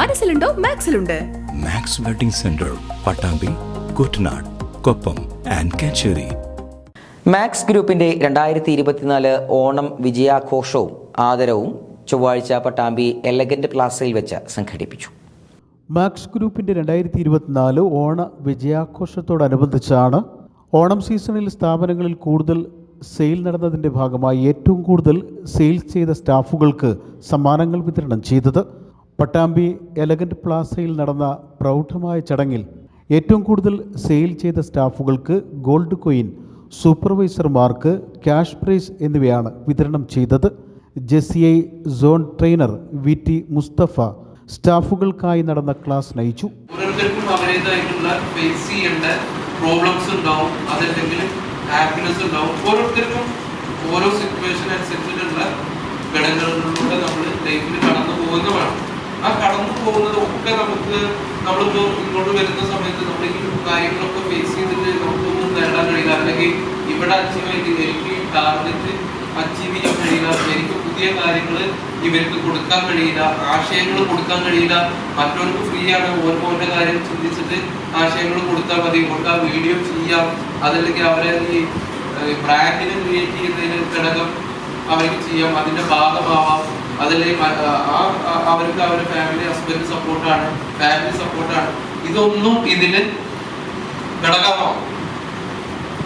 മനസ്സിലുണ്ടോ? മാക്സിലുണ്ട്. Max wedding centre Pattambi Kuttanad Koppam and Kacheri. Max ഗ്രൂപ്പിന്റെ രണ്ടായിരത്തി ഇരുപത്തിനാല് ഓണം വിജയാഘോഷവും ആദരവും ചൊവ്വാഴ്ച പട്ടാമ്പി എലഗന്റ് പ്ലാസയിൽ വെച്ച് സംഘടിപ്പിച്ചു. മാക്സ് ഗ്രൂപ്പിന്റെ രണ്ടായിരത്തി ഇരുപത്തിനാല് ഓണ വിജയാഘോഷത്തോടനുബന്ധിച്ചാണ് ഓണം സീസണിൽ സ്ഥാപനങ്ങളിൽ കൂടുതൽ സെയിൽ നടന്നതിന്റെ ഭാഗമായി ഏറ്റവും കൂടുതൽ സെയിൽ ചെയ്ത സ്റ്റാഫുകൾക്ക് സമ്മാനങ്ങൾ വിതരണം ചെയ്തത്. പട്ടാമ്പി എലഗന്റ് പ്ലാസയിൽ നടന്ന പ്രൗഢമായ ചടങ്ങിൽ ഏറ്റവും കൂടുതൽ സെയിൽ ചെയ്ത സ്റ്റാഫുകൾക്ക് ഗോൾഡ് കോയിൻ സൂപ്പർവൈസർമാർക്ക് ക്യാഷ് പ്രൈസ് എന്നിവയാണ് വിതരണം ചെയ്തത്. JCI zone trainer V T Mustafa സ്റ്റാഫുകൾക്കായി നടന്ന ക്ലാസ് നയിച്ചു. ഓരോരുത്തർക്കും ഓരോ സിറ്റുവേഷൻ അനുസരിച്ചിട്ടുള്ള ഘടകങ്ങളിലൂടെ നമ്മൾ ലൈഫിൽ കടന്നു പോകുന്നതാണ് ആ കടന്നു പോകുന്നത് ഒക്കെ നമുക്ക് നമ്മളിപ്പോൾ ഇങ്ങോട്ട് വരുന്ന സമയത്ത് നമ്മൾ ഈ കാര്യങ്ങളൊക്കെ ഫേസ് ചെയ്തിട്ട് നമുക്കൊന്നും നേടാൻ കഴിയില്ല. അല്ലെങ്കിൽ ഇവിടെ അച്ചീവ് ചെയ്ത് എനിക്ക് ടാർഗറ്റ് അച്ചീവ് ചെയ്യാൻ കഴിയില്ല. എനിക്ക് പുതിയ കാര്യങ്ങൾ ഇവർക്ക് കൊടുക്കാൻ കഴിയില്ല. ആശയങ്ങൾ കൊടുക്കാൻ കഴിയില്ല. മറ്റവർക്ക് ഫ്രീ ആണ്. ഓരോരുടെ കാര്യം ചിന്തിച്ചിട്ട് ആശയങ്ങൾ കൊടുത്താൽ മതി. ആ വീഡിയോ ചെയ്യാം. അതല്ലെങ്കിൽ അവരെ ഈ ബ്രാൻഡിനെ ക്രിയേറ്റ് ചെയ്യുന്നതിന് ഘടകം അവർക്ക് ചെയ്യാം. അതിന്റെ ഭാഗമാവാം. അതല്ലെങ്കിൽ ആ- അവർക്ക് അവരുടെ ഫാമിലി ഹസ്ബൻഡ് സപ്പോർട്ടാണ് ഫാമിലി സപ്പോർട്ടാണ് ഇതൊന്നും ഇതിന് ഘടകമാവും.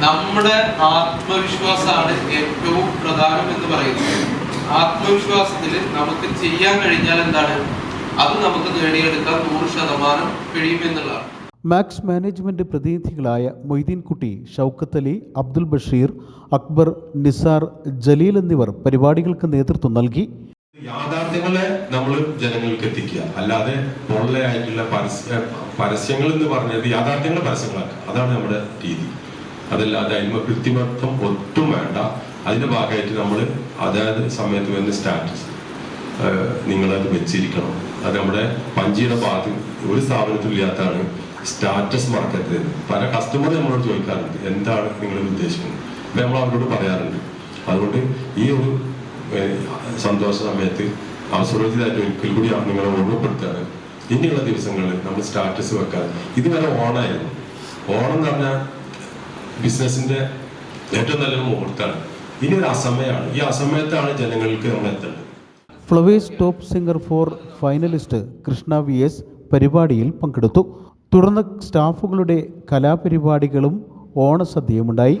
നമ്മുടെ ആത്മവിശ്വാസമാണ് ഏറ്റവും പ്രധാനം എന്ന് പറയുന്നത്. ആത്മവിശ്വാസത്തിൽ നമുക്ക് ചെയ്യാൻ കഴിഞ്ഞാൽ എന്താണ്? അത് നമുക്ക് നേടിയെടുക്കാൻ നൂറ് ശതമാനം കഴിയുമെന്നുള്ളതാണ് മാക്സ് മാനേജ്മെന്റ് പ്രതിനിധികളായ മൊയ്തീൻകുട്ടി ഷൗക്കത്ത് അലി അബ്ദുൽ ബഷീർ അക്ബർ നിസാർ ജലീൽ എന്നിവർ പരിപാടികൾക്ക് നേതൃത്വം നൽകി. യാഥാർത്ഥ്യങ്ങളെ നമ്മൾ ജനങ്ങൾക്ക് എത്തിക്കുക അല്ലാതെ പൊള്ളയായിട്ടുള്ള പരസ്യ പരസ്യങ്ങൾ എന്ന് പറഞ്ഞത് യാഥാർത്ഥ്യങ്ങൾ പരസ്യങ്ങളാക്കുക. അതാണ് നമ്മുടെ രീതി. അതല്ലാതെ അതിന് കൃത്യമത്വം ഒട്ടും വേണ്ട. അതിന്റെ ഭാഗമായിട്ട് നമ്മൾ അതായത് സമയത്ത് വരുന്ന സ്റ്റാറ്റസ് നിങ്ങളത് വെച്ചിരിക്കണം. അത് നമ്മുടെ പഞ്ചിയുടെ ഭാഗത്ത് ഒരു സ്ഥാപനത്തിലും സ്റ്റാറ്റസ് മാർക്കറ്റ് പല കസ്റ്റമർ നമ്മളോട് ചോദിക്കാറുണ്ട് എന്താണ് നിങ്ങൾ ഉദ്ദേശിക്കുന്നത്? നമ്മൾ അവരോട് പറയാറുണ്ട്. അതുകൊണ്ട് ഈ ഒരു സന്തോഷ സമയത്ത് അവസരോചിതമായിട്ട് ഒരിക്കൽ കൂടി നിങ്ങളെ ഓർമ്മപ്പെടുത്തുകയാണ്. ഇനിയുള്ള ദിവസങ്ങളിൽ നമ്മൾ സ്റ്റാറ്റസ് വെക്കാൻ. ഇതുവരെ ഓണായിരുന്നു. ഓണം എന്ന് പറഞ്ഞാൽ ബിസിനസിന്റെ ഏറ്റവും നല്ല മുഹൂർത്തമാണ്. ഇനി ഒരു അസമയമാണ്. ഈ അസമയത്താണ് ജനങ്ങൾക്ക് നമ്മൾ എത്തേണ്ടത്. Flowers top singer four finalist Krishna V S പരിപാടിയിൽ പങ്കെടുത്തു. തുടർന്ന് സ്റ്റാഫുകളുടെ കലാപരിപാടികളും ഓണസദ്യയുമുണ്ടായി.